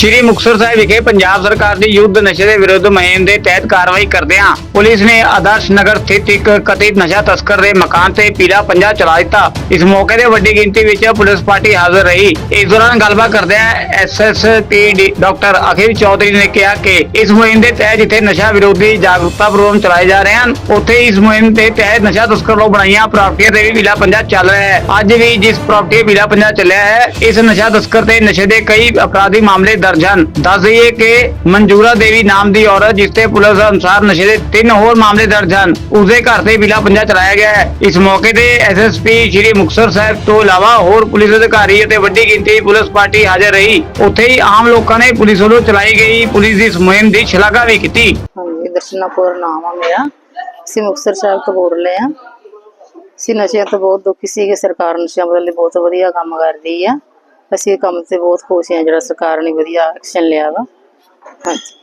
ਸ਼੍ਰੀ ਮੁਕਤਸਰ ਸਾਹਿਬ ਵਿਖੇ ਪੰਜਾਬ ਸਰਕਾਰ ਦੀ ਯੁੱਧ ਨਸ਼ੇ ਦੇ ਵਿਰੁੱਧ ਮੁਹਿੰਮ ਦੇ ਤਹਿਤ ਕਾਰਵਾਈ ਕਰਦਿਆਂ ਪੁਲਿਸ ਨੇ ਆਦਰਸ਼ ਨਗਰ ਸਥਿਤ ਇੱਕ ਕਥਿਤ ਨਸ਼ਾ ਤਸਕਰ ਦੇ ਮਕਾਨ ਤੇ ਪੀਲਾ ਪੰਜਾ ਚਲਾ ਦਿੱਤਾ। ਇਸ ਮੌਕੇ ਤੇ ਵੱਡੀ ਗਿਣਤੀ ਵਿੱਚ ਪੁਲਿਸ ਪਾਰਟੀ ਹਾਜ਼ਰ ਰਹੀ। ਇਸ ਦੌਰਾਨ ਗੱਲਬਾਤ ਕਰਦਿਆਂ ਐਸਐਸਪੀ ਡਾਕਟਰ ਅਖਿਲ ਚੌਧਰੀ ਨੇ ਕਿਹਾ ਕਿ ਇਸ ਮੁਹਿੰਮ ਦੇ ਤਹਿਤ ਜਿੱਥੇ ਨਸ਼ਾ ਵਿਰੋਧੀ ਜਾਗਰੂਕਤਾ ਪ੍ਰੋਗਰਾਮ ਚਲਾਏ ਜਾ ਰਹੇ ਹਨ, ਉੱਥੇ ਇਸ ਮੁਹਿੰਮ ਦੇ ਤਹਿਤ ਨਸ਼ਾ ਤਸਕਰ ਵੱਲੋਂ ਬਣਾਈਆਂ ਪ੍ਰਾਪਰਟੀਆਂ ਤੇ ਵੀ ਪੀਲਾ ਪੰਜਾ ਚੱਲ ਰਿਹਾ ਹੈ। ਅੱਜ ਵੀ ਜਿਸ ਪ੍ਰਾਪਰਟੀ ਪੀਲਾ ਪੰਜਾ ਚੱਲਿਆ ਹੈ, ਇਸ ਨਸ਼ਾ ਤਸਕਰ ਤੇ ਨਸ਼ੇ ਦੇ ਕਈ ਅਪਰਾਧਿਕ ਮਾਮਲੇ ਦਰਜ ਹਨ ਦੱਸ ਦਈਏ ਕਿ ਮਨਜੂਰਾ ਦੇਵੀ ਨਾਮ ਦੀ ਔਰਤ, ਜਿਸ ਤੇ ਪੁਲਿਸ ਅਨੁਸਾਰ ਨਸ਼ੇ ਦੇ ਤਿੰਨ ਹੋਰ ਮਾਮਲੇ ਦਰਜ ਹਨ ਉਸਦੇ ਘਰ ਤੇ ਪੀਲਾ ਪੰਜਾ ਚਲਾਇਆ ਗਿਆ ਹੈ। ਇਸ ਮੌਕੇ ਤੇ ਐਸਐਸਪੀ ਸ਼੍ਰੀ ਮੁਕਤਸਰ ਸਾਹਿਬ ਤੋਂ ਇਲਾਵਾ ਹੋਰ ਪੁਲਿਸ ਅਧਿਕਾਰੀ ਅਤੇ ਵੱਡੀ ਗਿਣਤੀ ਵਿੱਚ ਪੁਲਿਸ ਪਾਰਟੀ ਹਾਜ਼ਰ ਰਹੀ। ਉੱਥੇ ਹੀ ਆਮ ਲੋਕਾਂ ਨੇ ਪੁਲਿਸ ਵੱਲੋਂ ਚਲਾਈ ਗਈ ਪੁਲਿਸ ਦੀ ਇਸ ਮੁਹਿੰਮ ਦੀ ਸ਼ਲਾਘਾ ਵੀ ਕੀਤੀ। ਹਾਂਜੀ, ਦਰਸ਼ਨਾਪੁਰ ਨਾਮ ਆ ਮੇਰਾ। ਅਸੀਂ ਮੁਕਤਸਰ ਸਾਹਿਬ ਤੋਂ ਬੋਲ ਰਹੇ ਆ ਅਸੀਂ ਨਸ਼ਿਆਂ ਤੋਂ ਬਹੁਤ ਦੁਖੀ ਸੀ ਸਰਕਾਰ ਨਸ਼ਿਆਂ ਬਦਲੇ ਬਹੁਤ ਵਧੀਆ ਕੰਮ ਕਰਦੀ ਆ। ਅਸੀਂ ਇਹ ਕੰਮ ਤੇ ਬਹੁਤ ਖੁਸ਼ ਹਾਂ ਜਿਹੜਾ ਸਰਕਾਰ ਨੇ ਵਧੀਆ ਐਕਸ਼ਨ ਲਿਆ ਵਾ। ਹਾਂਜੀ।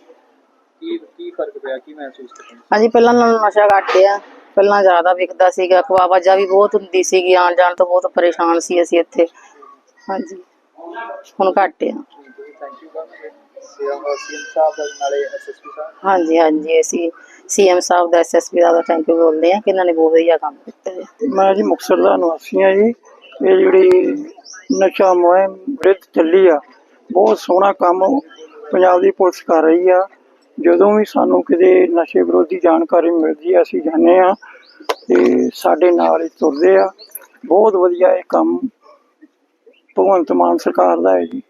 ਕੀ ਕੀ ਫ਼ਰਕ ਪਿਆ ਕੀ ਮਹਿਸੂਸ ਕਰਦੇ ਹਾਂਜੀ ਪਹਿਲਾਂ ਨਾਲੋਂ ਨਸ਼ਾ ਘੱਟ ਆ। ਪਹਿਲਾਂ ਜ਼ਿਆਦਾ ਵਿਕਦਾ ਸੀਗਾ ਖਵਾਬਾਜਾ ਵੀ ਬਹੁਤ ਹੁੰਦੀ ਸੀਗੀ ਆਉਣ ਜਾਣ ਤੋਂ ਬਹੁਤ ਪਰੇਸ਼ਾਨ ਸੀ ਅਸੀਂ ਇੱਥੇ। ਹਾਂਜੀ। ਹੁਣ ਘੱਟ ਆ। ਥੈਂਕ ਯੂ ਸੀਐਮ ਸੀਐਮ ਸਾਹਿਬ ਦਾ ਨਾਲੇ ਐਸਐਸਪੀ ਸਾਹਿਬ। ਹਾਂਜੀ ਹਾਂਜੀ ਅਸੀਂ ਸੀਐਮ ਸਾਹਿਬ ਦਾ ਐਸਐਸਪੀ ਦਾ ਥੈਂਕ ਯੂ ਬੋਲਦੇ ਆ ਕਿ ਇਹਨਾਂ ਨੇ ਬਹੁਤ ਵਧੀਆ ਕੰਮ ਕੀਤਾ ਮੈਂ ਜੀ ਮੁਕਤਸਰ ਦਾ ਨਿਵਾਸੀ ਹਾਂ ਜੀ। ਇਹ ਜਿਹੜੀ ਨਸ਼ਾ ਮੁਹਿੰਮ ਵਿਰੁੱਧ ਚੱਲੀ ਆ ਬਹੁਤ ਸੋਹਣਾ ਕੰਮ ਪੰਜਾਬ ਦੀ ਪੁਲਿਸ ਕਰ ਰਹੀ ਆ। ਜਦੋਂ ਵੀ ਸਾਨੂੰ ਕਿਤੇ ਨਸ਼ੇ ਵਿਰੋਧੀ ਜਾਣਕਾਰੀ ਮਿਲਦੀ ਆ ਅਸੀਂ ਜਾਂਦੇ ਆ ਤੇ ਸਾਡੇ ਨਾਲ ਹੀ ਤੁਰਦੇ ਆ। ਬਹੁਤ ਵਧੀਆ ਇਹ ਕੰਮ ਭਗਵੰਤ ਮਾਨ ਸਰਕਾਰ ਦਾ ਹੈ ਜੀ।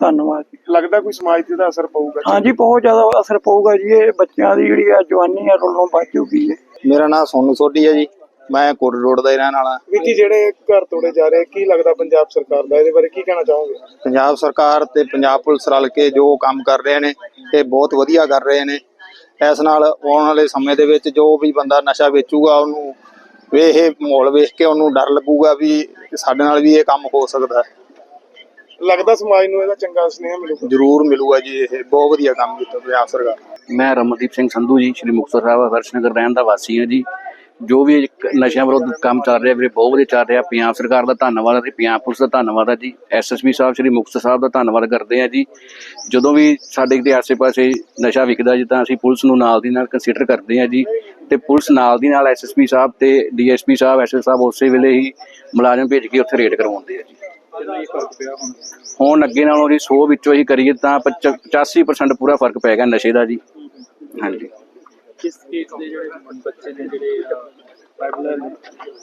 ਧੰਨਵਾਦ ਲੱਗਦਾ ਕੋਈ ਸਮਾਜ ਤੇ ਦਾ ਅਸਰ ਪਊਗਾ ਹਾਂਜੀ ਬਹੁਤ ਜ਼ਿਆਦਾ ਅਸਰ ਪਊਗਾ ਜੀ। ਇਹ ਬੱਚਿਆਂ ਦੀ ਜਿਹੜੀ ਆ ਜਵਾਨੀ ਆ ਰੋਲੋਂ ਬਚੂਗੀ ਜੀ ਮੇਰਾ ਨਾਮ ਸੋਨੂ ਸੋਢੀ ਹੈ ਜੀ। ਮੈਂ ਕੋਟ ਰੋਡ ਦਾ ਹੀ ਰਹਿਣ ਵਾਲਾ। ਵਿੱਕੀ ਜਿਹੜੇ ਘਰ ਤੋੜੇ ਜਾ ਰਹੇ ਕੀ ਲੱਗਦਾ ਪੰਜਾਬ ਸਰਕਾਰ ਦਾ? ਇਹਦੇ ਬਾਰੇ ਕੀ ਕਹਿਣਾ ਚਾਹੋਗੇ? ਪੰਜਾਬ ਸਰਕਾਰ ਤੇ ਪੰਜਾਬ ਪੁਲਿਸ ਰਲ ਕੇ ਜੋ ਕੰਮ ਕਰ ਰਹੇ ਨੇ ਇਹ ਬਹੁਤ ਵਧੀਆ ਕਰ ਰਹੇ ਨੇ। ਇਸ ਨਾਲ ਆਉਣ ਵਾਲੇ ਸਮੇਂ ਦੇ ਵਿੱਚ ਜੋ ਵੀ ਬੰਦਾ ਨਸ਼ਾ ਵੇਚੂਗਾ ਉਹਨੂੰ ਵੀ ਇਹ ਮਾਹੌਲ ਵੇਖ ਕੇ ਉਹਨੂੰ ਡਰ ਲੱਗੂਗਾ ਵੀ ਸਾਡੇ ਨਾਲ ਵੀ ਇਹ ਕੰਮ ਹੋ ਸਕਦਾ ਹੈ। ਲੱਗਦਾ ਸਮਾਜ ਨੂੰ ਇਹਦਾ ਚੰਗਾ ਸੁਨੇਹਾ ਮਿਲੂਗਾ? ਜ਼ਰੂਰ ਮਿਲੂਗਾ ਜੀ ਇਹ ਬਹੁਤ ਵਧੀਆ ਕੰਮ ਕੀਤਾ ਪੰਜਾਬ ਸਰਕਾਰ। ਮੈਂ ਰਮਨਦੀਪ ਸਿੰਘ ਸੰਧੂ ਜੀ ਸ਼੍ਰੀ ਮੁਕਤਸਰ ਸਾਹਿਬ ਹਰਸ਼ ਨਗਰ ਰਹਿਣ ਦਾ ਵਾਸੀ ਹਾਂ ਜੀ। ਜੋ ਵੀ ਨਸ਼ਿਆਂ ਵਿਰੁੱਧ ਕੰਮ ਚੱਲ ਰਿਹਾ ਵੀਰੇ ਬਹੁਤ ਵਧੀਆ ਚੱਲ ਰਿਹਾ। ਪੰਜਾਬ ਸਰਕਾਰ ਦਾ ਧੰਨਵਾਦ ਹੈ ਤੇ ਪੰਜਾਬ ਪੁਲਿਸ ਦਾ ਧੰਨਵਾਦ ਹੈ ਜੀ। ਐਸਐਸਪੀ ਸਾਹਿਬ ਸ਼੍ਰੀ ਮੁਕਤਸਰ ਸਾਹਿਬ ਦਾ ਧੰਨਵਾਦ ਕਰਦੇ ਹਾਂ ਜੀ। ਜਦੋਂ ਵੀ ਸਾਡੇ ਦੇ ਆਸੇ-ਪਾਸੇ ਨਸ਼ਾ ਵਿਕਦਾ ਜੀ ਤਾਂ ਅਸੀਂ ਪੁਲਿਸ ਨੂੰ ਨਾਲ ਦੀ ਨਾਲ ਕੰਸੀਡਰ ਕਰਦੇ ਹਾਂ ਜੀ। ਤੇ ਪੁਲਿਸ ਨਾਲ ਦੀ ਨਾਲ ਐਸਐਸਪੀ ਸਾਹਿਬ ਤੇ ਡੀਐਸਪੀ ਸਾਹਿਬ ਐਸਐਸ ਸਾਹਿਬ ਉਸੇ ਵੇਲੇ ਹੀ ਮੁਲਾਜ਼ਮ ਭੇਜ ਕੇ ਉੱਥੇ ਰੇਡ ਕਰਵਾਉਂਦੇ ਆ ਜੀ। ਹੁਣ? ਅੱਗੇ ਨਾਲੋਂ ਜੀ 100 ਵਿੱਚੋਂ ਹੀ ਕਰੀਏ ਤਾਂ 85% ਪੂਰਾ ਫ਼ਰਕ ਪੈ ਗਿਆ ਨਸ਼ੇ ਦਾ ਜੀ। ਹਾਂਜੀ। ਕਿਸ ਕੇਸ ਦੇ ਜਿਹੜੇ ਬੱਚੇ ਨੇ ਜਿਹੜੇ ਪੈਡਲਰ ਨੇ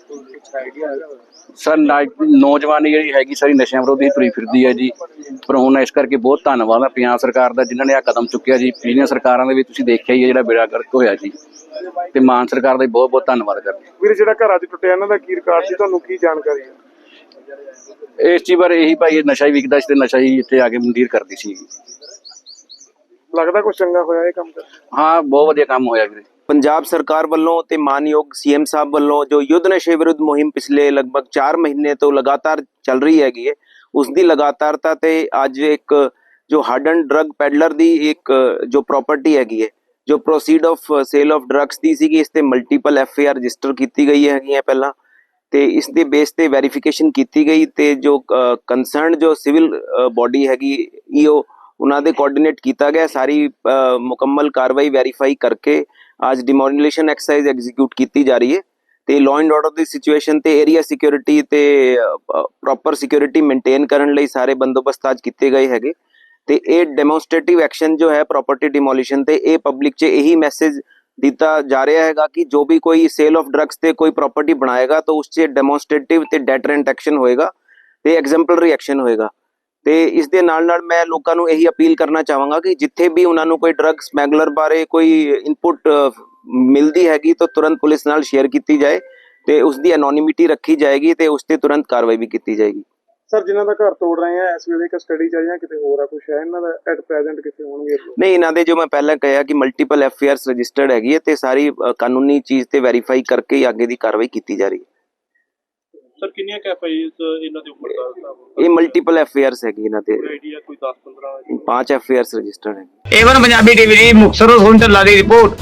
ਕੁਝ ਆਈਡੀਆ ਸਰ ਨੌਜਵਾਨੀ ਜਿਹੜੀ ਹੈਗੀ ਸਾਰੀ ਨਸ਼ਿਆਂ ਵਿਰੋਧੀ ਤੁਰੀ ਫਿਰਦੀ ਹੈ ਜੀ। ਪਰ ਹੁਣ ਇਸ ਕਰਕੇ ਬਹੁਤ ਧੰਨਵਾਦ ਹੈ ਪੰਜਾਬ ਸਰਕਾਰ ਦਾ ਜਿਨ੍ਹਾਂ ਨੇ ਆ ਕਦਮ ਚੁੱਕਿਆ ਜੀ। ਪਿਛਲੀਆਂ ਸਰਕਾਰਾਂ ਦੇ ਵਿੱਚ ਤੁਸੀਂ ਦੇਖਿਆ ਹੀ ਹੈ ਜਿਹੜਾ ਬੇੜਾ ਗਰਕ ਹੋਇਆ ਜੀ। ਤੇ ਮਾਨ ਸਰਕਾਰ ਦਾ ਵੀ ਬਹੁਤ ਬਹੁਤ ਧੰਨਵਾਦ ਕਰਦੇ ਵੀਰ ਜਿਹੜਾ ਘਰਾਂ 'ਚ ਟੁੱਟਿਆ ਇਹਨਾਂ ਦਾ ਕੀ ਰਿਕਾਰਡ ਸੀ? ਤੁਹਾਨੂੰ ਕੀ ਜਾਣਕਾਰੀ ਹੈ। ਇਸ ਚੀਜ਼ ਬਾਰੇ ਇਹੀ ਭਾਈ ਇਹ ਨਸ਼ਾ ਹੀ ਵਿਕਦਾ ਸੀ ਤੇ ਨਸ਼ਾ ਹੀ ਇੱਥੇ ਆ ਕੇ ਮੰਡੀਰ ਕਰਦੀ ਸੀ। ਲੱਗਦਾ ਕੁਝ ਚੰਗਾ ਹੋਇਆ ਇਹ ਕੰਮ ਕਰਕੇ ਹਾਂ ਬਹੁਤ ਵਧੀਆ ਕੰਮ ਹੋਇਆ ਵੀਰੇ। ਪੰਜਾਬ ਸਰਕਾਰ ਵੱਲੋਂ ਤੇ ਮਾਨਯੋਗ ਸੀਐਮ ਸਾਹਿਬ ਵੱਲੋਂ ਜੋ ਯੁੱਧ ਨਸ਼ੇ ਵਿਰੁੱਧ ਮੁਹਿੰਮ ਪਿਛਲੇ ਲਗਭਗ 4 ਮਹੀਨੇ ਤੋਂ ਲਗਾਤਾਰ ਚੱਲ ਰਹੀ ਹੈਗੀ ਹੈ ਉਸ ਦੀ ਲਗਾਤਾਰਤਾ ਤੇ ਅੱਜ ਇੱਕ ਜੋ ਹਾਰਡਨ ਡਰੱਗ ਪੈਡਲਰ ਦੀ ਇੱਕ ਜੋ ਪ੍ਰਾਪਰਟੀ ਹੈਗੀ ਹੈ ਜੋ proceed of sale of drugs ਦੀ ਸੀਗੀ ਇਸ ਤੇ multiple F I R register ਕੀਤੀ ਗਈ ਹੈਗੀਆਂ ਪਹਿਲਾਂ ਤੇ ਇਸ ਦੇ ਬੇਸ ਤੇ ਵੈਰੀਫਿਕੇਸ਼ਨ ਕੀਤੀ ਗਈ ਤੇ ਜੋ ਕੰਸਰਨ ਜੋ ਸਿਵਲ ਬਾਡੀ ਹੈਗੀ ਈਓ ਉਹਨਾਂ ਦੇ ਕੋਆਰਡੀਨੇਟ ਕੀਤਾ ਗਿਆ ਸਾਰੀ ਮੁਕੰਮਲ ਕਾਰਵਾਈ ਵੈਰੀਫਾਈ ਕਰਕੇ ਅੱਜ ਡਿਮੋਲਿਸ਼ਨ ਐਕਸਰਸਾਈਜ਼ ਐਗਜ਼ੀਕਿਊਟ ਕੀਤੀ ਜਾ ਰਹੀ ਹੈ। ਤੇ ਲਾਅ ਐਂਡ ਆਰਡਰ ਦੀ ਸਿਚੁਏਸ਼ਨ ਤੇ ਏਰੀਆ ਸਿਕਿਉਰਿਟੀ ਤੇ ਪ੍ਰੋਪਰ ਸਿਕਿਉਰਿਟੀ ਮੇਨਟੇਨ ਕਰਨ ਲਈ ਸਾਰੇ ਬੰਦੋਬਸਤ ਅੱਜ ਕੀਤੇ ਗਏ ਹੈਗੇ। ਤੇ ਇਹ ਡੈਮੋਨਸਟ੍ਰੇਟਿਵ ਐਕਸ਼ਨ ਜੋ ਹੈ ਪ੍ਰਾਪਰਟੀ ਡਿਮੋਲੀਸ਼ਨ ਤੇ, ਇਹ ਪਬਲਿਕ 'ਚ ਇਹੀ ਮੈਸੇਜ ਦਿੱਤਾ ਜਾ ਰਿਹਾ ਹੈਗਾ ਕਿ ਜੋ ਵੀ ਕੋਈ ਸੇਲ ਆਫ ਡਰੱਗਸ ਤੇ ਕੋਈ ਪ੍ਰਾਪਰਟੀ ਬਣਾਏਗਾ, ਤਾਂ ਉਸ 'ਚ ਡੈਮੋਨਸਟ੍ਰੇਟਿਵ ਤੇ ਡੈਟਰੈਂਟ ਐਕਸ਼ਨ ਹੋਏਗਾ ਤੇ ਐਗਜ਼ੈਂਪਲਰੀ ਐਕਸ਼ਨ ਹੋਏਗਾ। ਤੇ ਇਸ ਦੇ ਨਾਲ ਨਾਲ ਮੈਂ ਲੋਕਾਂ ਨੂੰ ਇਹੀ ਅਪੀਲ ਕਰਨਾ ਚਾਹਾਂਗਾ ਕਿ ਜਿੱਥੇ ਵੀ ਉਹਨਾਂ ਨੂੰ ਕੋਈ ਡਰੱਗ ਸਮੈਗਲਰ ਬਾਰੇ ਕੋਈ ਇਨਪੁਟ ਮਿਲਦੀ ਹੈਗੀ ਤਾਂ ਤੁਰੰਤ ਪੁਲਿਸ ਨਾਲ ਸ਼ੇਅਰ ਕੀਤੀ ਜਾਏ ਤੇ ਉਸ ਦੀ ਐਨੋਨਿਮਿਟੀ ਰੱਖੀ ਜਾਏਗੀ ਤੇ ਉਸ ਤੇ ਤੁਰੰਤ ਕਾਰਵਾਈ ਵੀ ਕੀਤੀ ਜਾਏਗੀ। ਸਰ ਜਿਨ੍ਹਾਂ ਦਾ ਘਰ ਤੋੜ ਰਹੇ ਆ ਇਸ ਵੇਲੇ ਕਸਟਡੀ 'ਚ ਆ ਜਾਂ ਕਿਤੇ ਹੋਰ ਆ ਕੁਝ ਹੈ? ਇਹਨਾਂ ਦਾ ਐਟ ਪ੍ਰੈਜ਼ੈਂਟ ਕਿਤੇ ਹੋਣਗੇ? ਨਹੀਂ ਇਹਨਾਂ ਦੇ ਜੋ ਮੈਂ ਪਹਿਲਾਂ ਕਿਹਾ ਕਿ multiple F I Rs registered ਹੈਗੀ ਹੈ ਤੇ ਸਾਰੀ ਕਾਨੂੰਨੀ ਚੀਜ਼ ਤੇ ਵੈਰੀਫਾਈ ਕਰਕੇ ਹੀ ਅੱਗੇ ਦੀ ਕਾਰਵਾਈ ਕੀਤੀ ਜਾ ਰਹੀ ਹੈ। ਸਰ ਕਿੰਨੀਆਂ ਕੈਫੇਜ਼ ਇਹਨਾਂ ਦੇ ਉੱਪਰ ਦਾ ਇਹ ਮਲਟੀਪਲ ਐਫ ਆਈ ਆਰਸ ਹੈਗੀ ਇਹਨਾਂ ਤੇ ਆਈਡੀਆ ਕੋਈ 10 15 ਪੰਜ ਐਫ ਆਈ ਆਰਸ ਰਜਿਸਟਰਡ ਹੈ ਏਵਨ ਪੰਜਾਬੀ ਟੀਵੀ ਦੀ ਮੁਕਤਸਰ ਤੋਂ ਸੁਣ ਢੱਲਾ ਦੀ ਰਿਪੋਰਟ।